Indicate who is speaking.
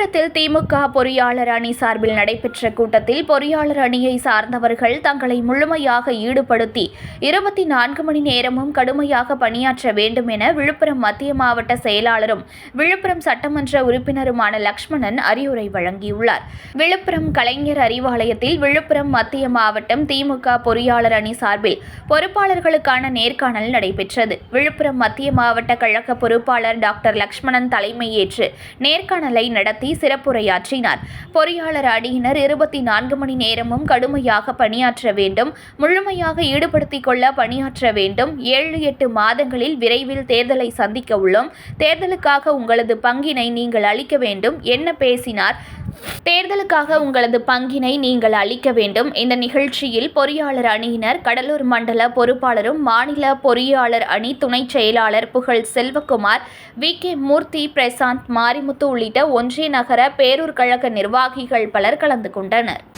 Speaker 1: விழுப்புரத்தில் திமுக பொறியாளர் அணி சார்பில் நடைபெற்ற கூட்டத்தில் பொறியாளர் அணியை சார்ந்தவர்கள் தங்களை முழுமையாக ஈடுபடுத்தி இருபத்தி நான்கு மணி நேரமும் கடுமையாக பணியாற்ற வேண்டும் என விழுப்புரம் மத்திய மாவட்ட செயலாளரும் விழுப்புரம் சட்டமன்ற உறுப்பினருமான லக்ஷ்மணன் அறிவுரை வழங்கியுள்ளார். விழுப்புரம் கலைஞர் அறிவாலயத்தில் விழுப்புரம் மத்திய மாவட்டம் திமுக பொறியாளர் அணி சார்பில் பொறுப்பாளர்களுக்கான நேர்காணல் நடைபெற்றது. விழுப்புரம் மத்திய மாவட்ட கழக பொறுப்பாளர் டாக்டர் லக்ஷ்மணன் தலைமையேற்று நேர்காணலை நடத்தி சிறப்புரையாற்றினார். பொறியாளர் அணியினர் இருபத்தி நான்கு மணி நேரமும் கடுமையாக பணியாற்ற வேண்டும் முழுமையாக ஈடுபடுத்திக் கொள்ள பணியாற்ற வேண்டும். ஏழு எட்டு மாதங்களில் விரைவில் தேர்தலை சந்திக்க உள்ளோம். தேர்தலுக்காக உங்களது பங்கினை நீங்கள் அளிக்க வேண்டும். என்ன பேசினார்? தேர்தலுக்காக உங்களது பங்கினை நீங்கள் அளிக்க வேண்டும். இந்த நிகழ்ச்சியில் பொறியாளர் அணியினர் கடலூர் மண்டல பொறுப்பாளரும் மாநில பொறியாளர் அணி துணைச் செயலாளர் புகழ் செல்வகுமார் வி. கே. மூர்த்தி பிரசாந்த் மாரிமுத்து உள்ளிட்ட ஒன்றிய நகர பேரூர் கழக நிர்வாகிகள் பலர் கலந்து கொண்டனர்.